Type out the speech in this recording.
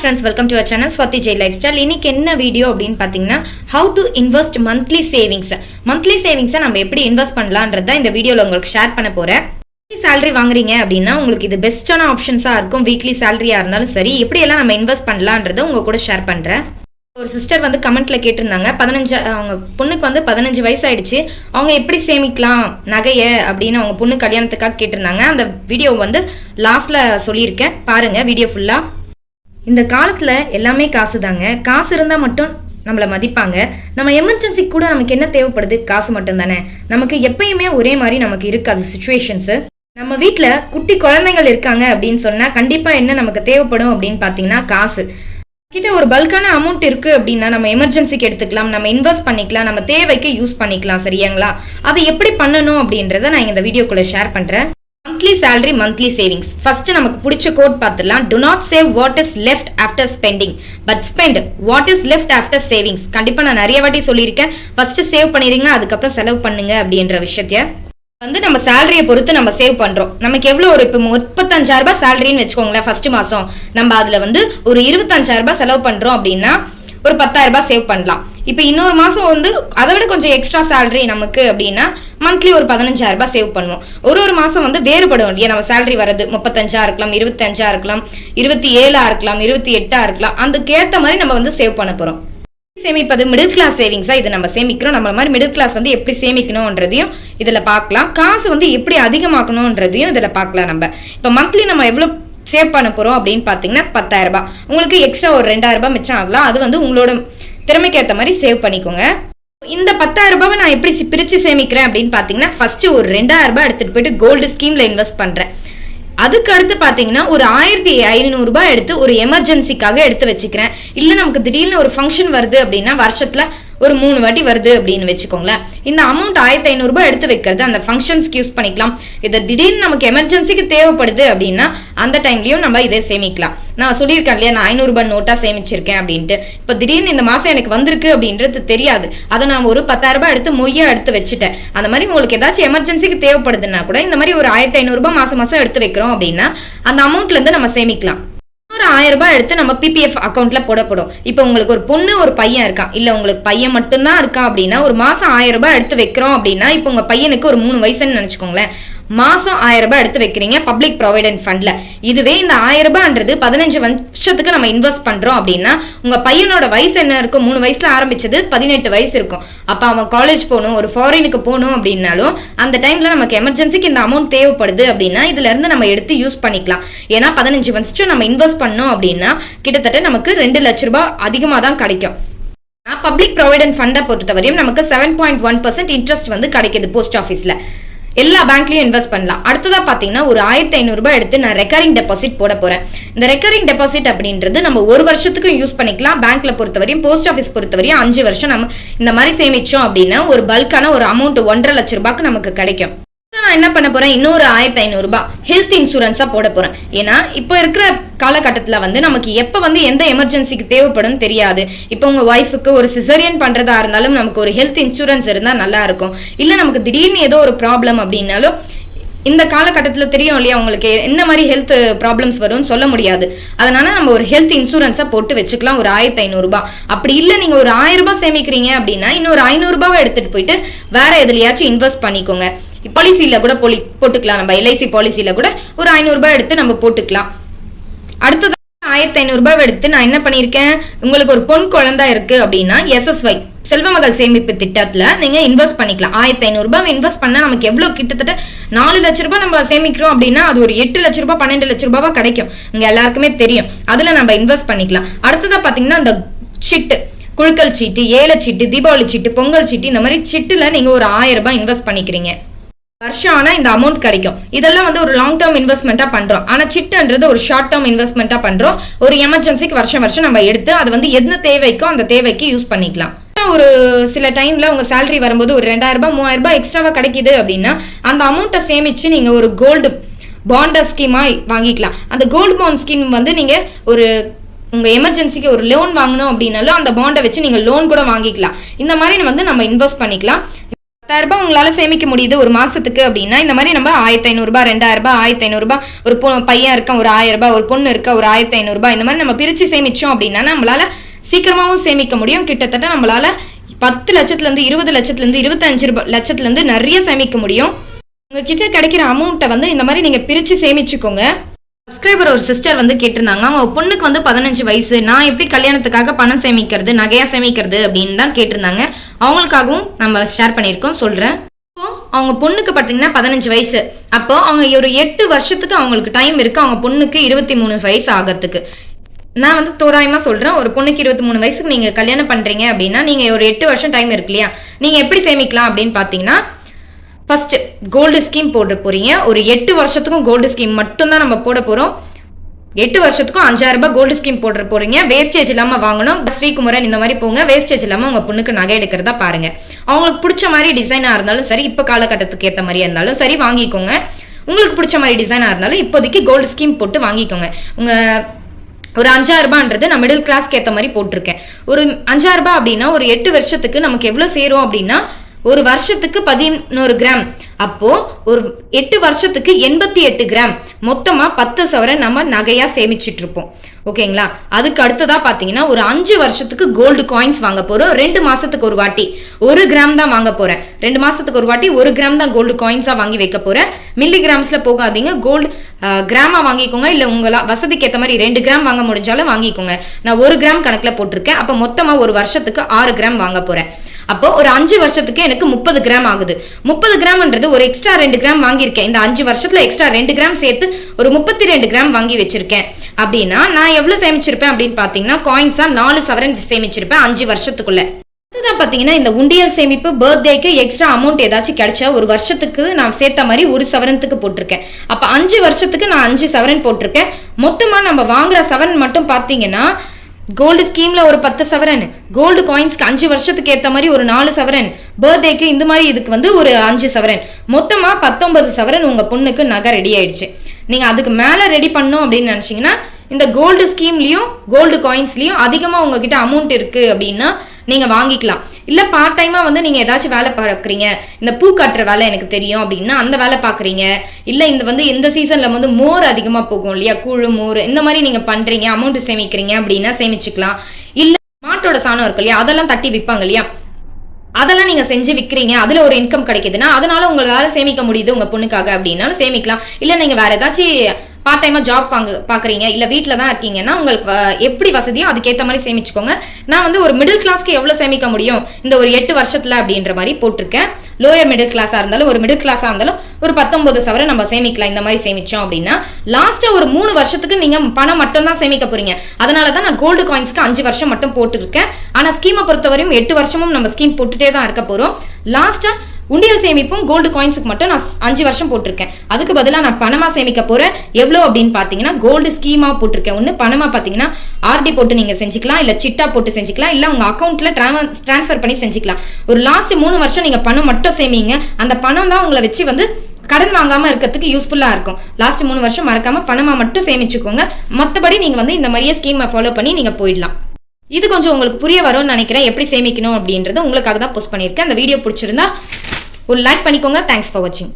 Friends welcome to our channel Swathi Jai lifestyle இன்னைக்கு என்ன video அப்படின்னு பார்த்தீங்கன்னா how to invest monthly savings monthly சேவிங்ஸை நம்ம எப்படி இன்வெஸ்ட் பண்ணலான்றத இந்த வீடியோவில் உங்களுக்கு ஷேர் பண்ண போகிறேன் சேலரி வாங்குறீங்க அப்படின்னா உங்களுக்கு இது பெஸ்ட்டான ஆப்ஷன்ஸாக இருக்கும். வீக்லி சேலரியாக இருந்தாலும் சரி எப்படியெல்லாம் நம்ம இன்வெஸ்ட் பண்ணலான்றதை உங்க கூட ஷேர் பண்ணுறேன் ஒரு சிஸ்டர் வந்து கமெண்ட்ல கேட்டிருந்தாங்க பதினஞ்சு அவங்க பொண்ணுக்கு வந்து பதினஞ்சு வயசு ஆயிடுச்சு அவங்க எப்படி சேமிக்கலாம் நகைய அப்படின்னு அவங்க பொண்ணு கல்யாணத்துக்காக கேட்டிருந்தாங்க. அந்த வீடியோ வந்து லாஸ்ட்ல சொல்லியிருக்கேன். பாருங்க வீடியோ ஃபுல்லா இந்த காலத்தில் எல்லாமே காசு தாங்க காசு இருந்தால் மட்டும் நம்மளை மதிப்பாங்க. நம்ம எமர்ஜென்சி கூட நமக்கு என்ன தேவைப்படுது? காசு மட்டும் தானே நமக்கு எப்பயுமே ஒரே மாதிரி நமக்கு இருக்காது சுச்சுவேஷன்ஸு நம்ம வீட்டில் குட்டி குழந்தைகள் இருக்காங்க அப்படின்னு சொன்னால் கண்டிப்பாக என்ன நமக்கு தேவைப்படும் அப்படின்னு பார்த்தீங்கன்னா காசு. கிட்ட ஒரு பல்கான அமௌண்ட் இருக்கு அப்படின்னா நம்ம எமர்ஜென்சிக்கு எடுத்துக்கலாம். நம்ம இன்வெஸ்ட் பண்ணிக்கலாம். நம்ம தேவைக்கு யூஸ் பண்ணிக்கலாம். சரியாங்களா அதை எப்படி பண்ணணும் அப்படின்றத நான் இந்த வீடியோக்குள்ள ஷேர் பண்றேன். Monthly salary monthly savings first நமக்கு பிடிச்ச கோட் பார்த்துடலாம். Do not save what is left after spending but spend what is left after savings கண்டிப்பாக நான் நிறைய வாட்டி சொல்லியிருக்கேன். ஃபர்ஸ்ட் சேவ் பண்ணிடுங்க அதுக்கப்புறம் செலவு பண்ணுங்க அப்படின்ற விஷயத்த. வந்து நம்ம சேலரியை பொறுத்து நம்ம சேவ் பண்றோம். நமக்கு எவ்வளவு ஒரு இப்போ முப்பத்தஞ்சாயிரம் ரூபாய் சேலரின்னு வச்சுக்கோங்களேன் ஃபர்ஸ்ட் மாசம். நம்ம அதுல வந்து ஒரு இருபத்தஞ்சாயிரம் ரூபாய் செலவு பண்றோம் அப்படின்னா ஒரு பத்தாயிரம் ரூபாய் சேவ் பண்ணலாம். இப்போ இன்னொரு மாதம் வந்து அதை விட கொஞ்சம் எக்ஸ்ட்ரா சேலரி நமக்கு அப்படின்னா மந்த்லி ஒரு பதினஞ்சாயிரம் ரூபாய் சேவ் பண்ணுவோம். ஒரு ஒரு மாதம் வந்து வேறுபடும் இல்லையா நம்ம சேலரி வரது முப்பத்தஞ்சா இருக்கலாம் இருபத்தஞ்சா இருக்கலாம் இருபத்தி ஏழா இருக்கலாம் இருபத்தி எட்டா இருக்கலாம் அதுக்கேற்ற மாதிரி நம்ம வந்து சேவ் பண்ண போறோம். சேமிப்பது மிடில் கிளாஸ் சேவிங்ஸா இது நம்ம சேமிக்கிறோம். நம்ம மாதிரி மிடில் கிளாஸ் வந்து எப்படி சேமிக்கணும்ன்றதையும் இதுல பார்க்கலாம். காசு வந்து எப்படி அதிகமாக்கணும்ன்றதையும் இதுல பார்க்கலாம் நம்ம. இப்போ மந்த்லி நம்ம எவ்வளவு சேவ் பண்ண போறோம் அப்படின்னு பாத்தீங்கன்னா பத்தாயிரம் ரூபாய். உங்களுக்கு எக்ஸ்ட்ரா ஒரு ரெண்டாயிரம் ரூபாய் மிச்சம் ஆகலாம். அது வந்து உங்களோட திறமைக்கு ஏற்ற மாதிரி சேவ் பண்ணிக்கோங்க. இந்த பத்தாயிரம் ரூபாவை நான் எப்படி சி- பிரிச்சு சேமிக்கிறேன் அப்படின்னு பாத்தீங்கன்னா ஃபர்ஸ்ட் ஒரு ரெண்டாயிரம் ரூபாய் எடுத்துட்டு போயிட்டு கோல்டு ஸ்கீம்ல இன்வெஸ்ட் பண்றேன். அதுக்கு அடுத்து பாத்தீங்கன்னா ஒரு ஆயிரத்தி ஐநூறு ரூபாய் எடுத்து ஒரு எமர்ஜென்சிக்காக எடுத்து வச்சுக்கிறேன். இல்ல நமக்கு திடீர்னு ஒரு ஃபங்க்ஷன் வருது அப்படின்னா வருஷத்துல ஒரு மூணு வாட்டி வருது அப்படின்னு வச்சுக்கோங்களேன். இந்த அமௌண்ட் ஆயிரத்தி ஐநூறு எடுத்து வைக்கிறது அந்த ஃபங்க்ஷன்ஸ்க்கு யூஸ் பண்ணிக்கலாம். இதை திடீர்னு நமக்கு எமர்ஜென்சிக்கு தேவைப்படுது அப்படின்னா அந்த டைம்லயும் நம்ம இதை சேமிக்கலாம். நான் சொல்லியிருக்கேன் இல்லையா நான் ஐநூறுரூபா நோட்டாக நோட்டா சேமிச்சிருக்கேன் அப்படின்ட்டு. இப்போ திடீர்னு இந்த மாசம் எனக்கு வந்திருக்கு அப்படின்றது தெரியாது. அதை நான் ஒரு பத்தாயிரரூபா எடுத்து மொய்யா எடுத்து வச்சுட்டேன். அந்த மாதிரி உங்களுக்கு ஏதாச்சும் எமர்ஜென்சிக்கு தேவைப்படுதுன்னா கூட இந்த மாதிரி ஒரு ஆயிரத்தி ஐநூறு மாதம் மாசம் மாசம் எடுத்து வைக்கிறோம் அப்படின்னா அந்த அமௌண்ட்ல இருந்து நம்ம சேமிக்கலாம். ஒரு ஆயிரம் ரூபாய் எடுத்து நம்ம பிபிஎஃப் அக்கௌண்ட்ல போடப்படும். இப்போ உங்களுக்கு ஒரு பொண்ணு ஒரு பையன் இருக்கான் இல்ல உங்களுக்கு பையன் மட்டும்தான் இருக்கான் அப்படின்னா ஒரு மாசம் ஆயிரம் ரூபாய் எடுத்து வைக்கிறோம் அப்படின்னா இப்போ உங்க பையனுக்கு ஒரு மூணு வயசுன்னு நினைச்சுக்கோங்களேன். மாதம் ஆயிரம் ரூபாய் எடுத்து வைக்கிறீங்க பப்ளிக் ப்ரொவைடன்ட் ஃபண்டில் இதுவே இந்த ஆயிரம் ரூபாய்ன்றது பதினஞ்சு வருஷத்துக்கு நம்ம இன்வெஸ்ட் பண்ணுறோம் அப்படின்னா உங்கள் பையனோட வயசு என்ன இருக்கும்? மூணு வயசில் ஆரம்பிச்சது பதினெட்டு வயசு இருக்கும். அப்போ அவன் காலேஜ் போகணும் ஒரு ஃபாரினுக்கு போகணும் அப்படின்னாலும் அந்த டைமில் நமக்கு எமர்ஜென்சிக்கு இந்த அமௌண்ட் தேவைப்படுது அப்படின்னா இதுலேருந்து நம்ம எடுத்து யூஸ் பண்ணிக்கலாம். ஏன்னா பதினஞ்சு வருஷம் நம்ம இன்வெஸ்ட் பண்ணோம் அப்படின்னா கிட்டத்தட்ட நமக்கு ரெண்டு லட்ச ரூபாய் அதிகமாக தான் கிடைக்கும். பப்ளிக் ப்ரொவைடன்ட் ஃபண்டை பொறுத்தவரையும் நமக்கு seven point one percent interest வந்து கிடைக்கிது போஸ்ட் ஆஃபீஸில் எல்லா பேங்க்லயும் இன்வெஸ்ட் பண்ணலாம். அடுத்ததா பாத்தீங்கன்னா ஒரு ஆயிரத்தி ஐநூறு ரூபாய் எடுத்து நான் ரெக்கரிங் டெபாசிட் போட போறேன். இந்த ரெக்கரிங் டெபாசிட் அப்படின்றது நம்ம ஒரு வருஷத்துக்கும் யூஸ் பண்ணிக்கலாம். பேங்க்ல பொறுத்தவரையும் போஸ்ட் ஆஃபீஸ் பொறுத்தவரையும் அஞ்சு வருஷம் நம்ம இந்த மாதிரி சேமிச்சோம் அப்படின்னா ஒரு பல்கான ஒரு அமௌண்ட் ஒன்றரை லட்ச ரூபாய்க்கு நமக்கு கிடைக்கும். நான் என்ன பண்ண போறேன்? இன்னொரு ஆயிரத்தி ஐநூறு ரூபாய் ஹெல்த் இன்சூரன்ஸா போட போறேன். ஏன்னா இப்போ இருக்கிற காலகட்டத்துல வந்து நமக்கு எப்ப வந்து எந்த எமர்ஜென்சிக்கு தேவைப்படும் தெரியாது. இப்போ உங்க ஒய்ஃபுக்கு ஒரு சிசரியன் பண்றதா இருந்தாலும் நமக்கு ஒரு ஹெல்த் இன்சூரன்ஸ் இருந்தா நல்லா இருக்கும். இல்ல நமக்கு திடீர்னு ஏதோ ஒரு ப்ராப்ளம் அப்படின்னாலும் இந்த காலகட்டத்துல தெரியும் இல்லையா உங்களுக்கு என்ன மாதிரி ஹெல்த் ப்ராப்ளம்ஸ் வரும்னு சொல்ல முடியாது. அதனால நம்ம ஒரு ஹெல்த் இன்சூரன்ஸா போட்டு வச்சுக்கலாம் ஒரு ஆயிரத்தி ஐநூறு ரூபாய் அப்படி இல்ல நீங்க ஒரு ஆயிரம் ரூபாய் சேமிக்கிறீங்க அப்படின்னா இன்னொரு ஐநூறு ரூபாய் எடுத்துட்டு போயிட்டு வேற எதுலயாச்சும் இன்வெஸ்ட் பண்ணிக்கோங்க. பாலிசியில் கூட போலி போட்டுக்கலாம். நம்ம எல்ஐசி பாலிசியில் கூட ஒரு ஐநூறுரூபா எடுத்து நம்ம போட்டுக்கலாம். அடுத்தது ஆயிரத்தி ஐநூறுரூபா எடுத்து நான் என்ன பண்ணியிருக்கேன்? உங்களுக்கு ஒரு பொன் குழந்தை இருக்கு அப்படின்னா எஸ்எஸ்ஒய் செல்வமகள் சேமிப்பு திட்டத்தில் நீங்கள் இன்வெஸ்ட் பண்ணிக்கலாம். ஆயிரத்தி ஐநூறுரூபா இன்வெஸ்ட் பண்ணால் நமக்கு எவ்வளோ கிட்டத்தட்ட நாலு லட்ச ரூபாய் நம்ம சேமிக்கிறோம் அப்படின்னா அது ஒரு எட்டு லட்ச ரூபாய் பன்னெண்டு லட்ச ரூபாய் கிடைக்கும். இங்கே எல்லாருக்குமே தெரியும். அதில் நம்ம இன்வெஸ்ட் பண்ணிக்கலாம். அடுத்ததாக பார்த்தீங்கன்னா அந்த சிட்டு குழுக்கள் சீட்டு ஏல சீட்டு தீபாவளி சீட்டு பொங்கல் சீட்டு இந்த மாதிரி சிட்டுல நீங்க ஒரு ஆயிரம் ரூபாய் இன்வெஸ்ட் பண்ணிக்கிறீங்க. வருஷம் ஆனால் இந்த அமௌண்ட் கிடைக்கும். இதெல்லாம் வந்து ஒரு லாங் டேர்ம் இன்வெஸ்ட்மெண்ட்டாக பண்ணுறோம் ஆனால் சிட்டுன்றது ஒரு ஷார்ட் டேர்ம் இன்வெஸ்ட்மெண்ட்டாக பண்ணுறோம் ஒரு எமர்ஜென்சிக்கு வருஷம் வருஷம் நம்ம எடுத்து அது வந்து என்ன தேவைக்கோ அந்த தேவைக்கு யூஸ் பண்ணிக்கலாம். ஒரு சில டைம்ல உங்க சேலரி வரும்போது ஒரு ரெண்டாயிரம் ரூபாய் மூவாயிரம் ரூபாய் எக்ஸ்ட்ராவா கிடைக்குது அப்படின்னா அந்த அமௌண்ட்டை சேமிச்சு நீங்க ஒரு கோல்டு பாண்டர் ஸ்கீமா வாங்கிக்கலாம். அந்த கோல்டு பாண்ட் ஸ்கீம் வந்து நீங்க ஒரு உங்க எமர்ஜென்சிக்கு ஒரு லோன் வாங்கணும் அப்படின்னாலும் அந்த பாண்டை வச்சு நீங்க லோன் கூட வாங்கிக்கலாம். இந்த மாதிரி வந்து நம்ம இன்வெஸ்ட் பண்ணிக்கலாம். ரூபாய் உங்களால் சேமிக்க முடியுது ஒரு மாதத்துக்கு அப்படின்னா இந்த மாதிரி நம்ம ஆயிரத்தி ஐநூறுரூபா ரெண்டாயிரரூபா ஆயிரத்தி ஐநூறுரூபா ஒரு பொ பையன் இருக்கான் ஒரு ஆயிரரூபா ஒரு பொண்ணு இருக்கா ஒரு ஆயிரத்தி ஐநூறுரூபா இந்த மாதிரி நம்ம பிரித்து சேமித்தோம் அப்படின்னா நம்மளால் சீக்கிரமாகவும் சேமிக்க முடியும். கிட்டத்தட்ட நம்மளால் பத்து லட்சத்துலேருந்து இருபது லட்சத்துலேருந்து இருபத்தஞ்சு ரூபாய் லட்சத்துலேருந்து நிறைய சேமிக்க முடியும். உங்ககிட்ட கிடைக்கிற அமௌண்ட்டை வந்து இந்த மாதிரி நீங்கள் பிரித்து சேமிச்சுக்கோங்க. சப்ஸ்கிரைபர் ஒரு சிஸ்டர் வந்து கேட்டிருந்தாங்க. அவங்க பொண்ணுக்கு வந்து பதினஞ்சு வயசு. நான் எப்படி கல்யாணத்துக்காக பணம் சேமிக்கிறது நகையா சேமிக்கிறது அப்படின்னு தான் கேட்டிருந்தாங்க. அவங்களுக்காகவும் நம்ம ஷேர் பண்ணியிருக்கோம் சொல்றேன். இப்போ அவங்க பொண்ணுக்கு பார்த்தீங்கன்னா பதினஞ்சு வயசு. அப்போ அவங்க ஒரு எட்டு வருஷத்துக்கு அவங்களுக்கு டைம் இருக்கு. அவங்க பொண்ணுக்கு இருபத்தி மூணு வயசு ஆகிறதுக்கு. நான் வந்து தோராயமா சொல்றேன். ஒரு பொண்ணுக்கு இருபத்தி மூணு வயசுக்கு நீங்க கல்யாணம் பண்றீங்க அப்படின்னா நீங்க ஒரு எட்டு வருஷம் டைம் இருக்கு இல்லையா? நீங்க எப்படி சேமிக்கலாம் அப்படின்னு பாத்தீங்கன்னா ஃபர்ஸ்ட் கோல்டு ஸ்கீம் போட போறீங்க. ஒரு எட்டு வருஷத்துக்கும் கோல்டு ஸ்கீம் மட்டும்தான் நம்ம போட போறோம். எட்டு வருஷத்துக்கும் அஞ்சாயிரம் ரூபாய் கோல்டு ஸ்கீம் போட்டு போறீங்க. வேஸ்டேஜ் இல்லாம வாங்கணும். ஸ்ரீகுமரன் இந்த மாதிரி போங்க. வேஸ்டேஜ் இல்லாம உங்க பொண்ணுக்கு நகை எடுக்கிறதா பாருங்க. அவங்களுக்கு பிடிச்ச மாதிரி டிசைனா இருந்தாலும் சரி இப்ப காலகட்டத்துக்கு ஏத்த மாதிரியா இருந்தாலும் சரி வாங்கிக்கோங்க. உங்களுக்கு பிடிச்ச மாதிரி டிசைனா இருந்தாலும் இப்போதைக்கு கோல்டு ஸ்கீம் போட்டு வாங்கிக்கோங்க. உங்க ஒரு அஞ்சாயிரம் ரூபான்றது நான் மிடில் கிளாஸ்க்கு ஏற்ற மாதிரி போட்டிருக்கேன். ஒரு அஞ்சாயிரம் ரூபாய் அப்படின்னா ஒரு எட்டு வருஷத்துக்கு நமக்கு எவ்வளோ சேரும் அப்படின்னா ஒரு வருஷத்துக்கு பதினோரு கிராம். அப்போ ஒரு எட்டு வருஷத்துக்கு எண்பத்தி எட்டு கிராம். மொத்தமா பத்து சவர நம்ம நகையா சேமிச்சிட்டு இருப்போம் ஓகேங்களா? அதுக்கு அடுத்ததா பாத்தீங்கன்னா ஒரு அஞ்சு வருஷத்துக்கு கோல்டு காயின்ஸ் வாங்க போறோம். ரெண்டு மாசத்துக்கு ஒரு வாட்டி. ஒரு கிராம் தான் வாங்க போறேன். ரெண்டு மாசத்துக்கு ஒரு வாட்டி ஒரு கிராம் தான் கோல்டு காயின்ஸா வாங்கி வைக்க போறேன். மில்லி கிராம்ஸ்ல போகாதீங்க. கோல்டு கிராமா வாங்கிக்கோங்க. இல்ல உங்களா வசதிக்கு ஏத்த மாதிரி ரெண்டு கிராம் வாங்க முடிஞ்சாலும் வாங்கிக்கோங்க. நான் ஒரு கிராம் கணக்குல போட்டிருக்கேன். அப்ப மொத்தமா ஒரு வருஷத்துக்கு ஆறு கிராம் வாங்க போறேன். அப்போ ஒரு அஞ்சு வருஷத்துக்கு எனக்கு முப்பது கிராம் ஆகுது. முப்பது கிராம்ன்றது ஒரு எக்ஸ்ட்ரா ரெண்டு கிராம் வாங்கியிருக்கேன். இந்த அஞ்சு வருஷத்துல எக்ஸ்ட்ரா ரெண்டு கிராம் சேர்த்து ஒரு முப்பத்தி ரெண்டு கிராம் வாங்கி வச்சிருக்கேன். அப்படின்னா நான் எவ்வளவு சேமிச்சிருப்பேன் அப்படின்னு பாத்தீங்கன்னா காயின்ஸா நாலு சவரன் சேமிச்சிருப்பேன் அஞ்சு வருஷத்துக்குள்ள. அடுத்ததா பாத்தீங்கன்னா இந்த உண்டியல் சேமிப்பு பர்த்டேக்கு எக்ஸ்ட்ரா அமௌண்ட் ஏதாச்சும் கிடைச்சா ஒரு வருஷத்துக்கு நான் சேர்த்த மாதிரி ஒரு சவரனுக்கு போட்டிருக்கேன். அப்ப அஞ்சு வருஷத்துக்கு நான் அஞ்சு சவரன் போட்டிருக்கேன். மொத்தமா நம்ம வாங்குற சவரன் மட்டும் பாத்தீங்கன்னா கோல்டு ஸ்கீம்ல ஒரு பத்து சவரன். கோல்டு காயின்ஸ்க்கு அஞ்சு வருஷத்துக்கு ஏத்த மாதிரி ஒரு நாலு சவரன். பர்த்டேக்கு இந்த மாதிரி இதுக்கு வந்து ஒரு அஞ்சு சவரன். மொத்தமா பத்தொன்பது சவரன் உங்க பொண்ணுக்கு நகை ரெடி ஆயிடுச்சு. நீங்க அதுக்கு மேல ரெடி பண்ணும் அப்படின்னு நினைச்சீங்கன்னா இந்த கோல்டு ஸ்கீம்லயும் கோல்டு காயின்ஸ்லயும் அதிகமா உங்ககிட்ட அமௌண்ட் இருக்கு அப்படின்னா நீங்க வாங்கிக்கலாம். இல்ல பார்ட் டைமா வந்து நீங்க ஏதாச்சும் வேலை பார்க்குறீங்க இந்த பூ கட்டுற வேலை எனக்கு தெரியும் அப்படின்னா அந்த வேலை பார்க்குறீங்க இல்ல இந்த வந்து இந்த சீசன்ல வந்து மோர் அதிகமா போகும் இல்லையா? கூழு மோர் இந்த மாதிரி நீங்க பண்றீங்க அமௌண்ட் சேமிக்கிறீங்க அப்படின்னா சேமிச்சுக்கலாம். இல்ல மாட்டோட சாணம் இருக்கு இல்லையா? அதெல்லாம் தட்டி விற்பாங்க இல்லையா? அதெல்லாம் நீங்க செஞ்சு விக்கிறீங்க அதுல ஒரு இன்கம் கிடைக்குதுன்னா அதனால உங்களால சேமிக்க முடியுது உங்க பொண்ணுக்காக அப்படின்னாலும் சேமிக்கலாம். இல்ல நீங்க வேற ஏதாச்சும் பார்ட் டைமாக ஜாப் பாங்க பார்க்குறீங்க இல்லை வீட்டில் தான் இருக்கீங்கன்னா உங்களுக்கு எப்படி வசதியோ அதுக்கேற்ற மாதிரி சேமிச்சுக்கோங்க. நான் வந்து ஒரு மிடில் கிளாஸ்க்கு எவ்வளோ சேமிக்க முடியும்? இந்த ஒரு எட்டு வருஷத்தில் அப்படின்ற மாதிரி போட்டிருக்கேன். லோயர் மிடில் கிளாஸாக இருந்தாலும் ஒரு மிடில் கிளாஸாக இருந்தாலும் ஒரு பத்தொன்பது சவரம் நம்ம சேமிக்கலாம் இந்த மாதிரி சேமிச்சோம் அப்படின்னா. லாஸ்ட்டாக ஒரு மூணு வருஷத்துக்கு நீங்கள் பணம் மட்டும் தான் சேமிக்க போறீங்க. அதனால தான் நான் கோல்டு காயின்ஸ்க்கு அஞ்சு வருஷம் மட்டும் போட்டுருக்கேன். ஆனால் ஸ்கீமை பொறுத்தவரையும் எட்டு வருஷமும் நம்ம ஸ்கீம் போட்டுட்டே தான் இருக்க போகிறோம் லாஸ்ட்டாக உண்டியல் சேமிப்பும் கோல்டு காயின்ஸுக்கு மட்டும் நான் அஞ்சு வருஷம் போட்டிருக்கேன். அதுக்கு பதிலாக நான் பணமாக சேமிக்க போகிறேன் எவ்வளோ அப்படின்னு பார்த்தீங்கன்னா கோல்டு ஸ்கீமாக போட்டிருக்கேன். ஒன்று பணமாக பார்த்தீங்கன்னா ஆர்டி போட்டு நீங்கள் செஞ்சுக்கலாம். இல்லை சிட்டா போட்டு செஞ்சுக்கலாம். இல்லை உங்கள் அக்கௌண்ட்டில் அக்கௌண்ட்ல ட்ரான்ஸ்ஃபர் பண்ணி செஞ்சுக்கலாம். ஒரு லாஸ்ட் மூணு வருஷம் நீங்கள் பணம் மட்டும் சேமிங்க. அந்த பணம் தான் உங்களை வச்சு வந்து கடன் வாங்காம இருக்கிறதுக்கு யூஸ்ஃபுல்லா இருக்கும். லாஸ்ட் மூணு வருஷம் மறக்காம பணமா மட்டும் சேமிச்சுக்கோங்க. மத்தபடி நீங்க வந்து இந்த மாதிரியே ஸ்கீமை ஃபாலோ பண்ணி நீங்க போயிடலாம். இது கொஞ்சம் உங்களுக்கு புரிய வரும்னு நினைக்கிறேன். எப்படி சேமிக்கணும் அப்படின்றது உங்களுக்காக தான் போஸ்ட் பண்ணியிருக்கேன். அந்த வீடியோ பிடிச்சிருந்தா ஒரு லைக் பண்ணிக்கோங்க. தேங்க்ஸ் ஃபார் வாட்சிங்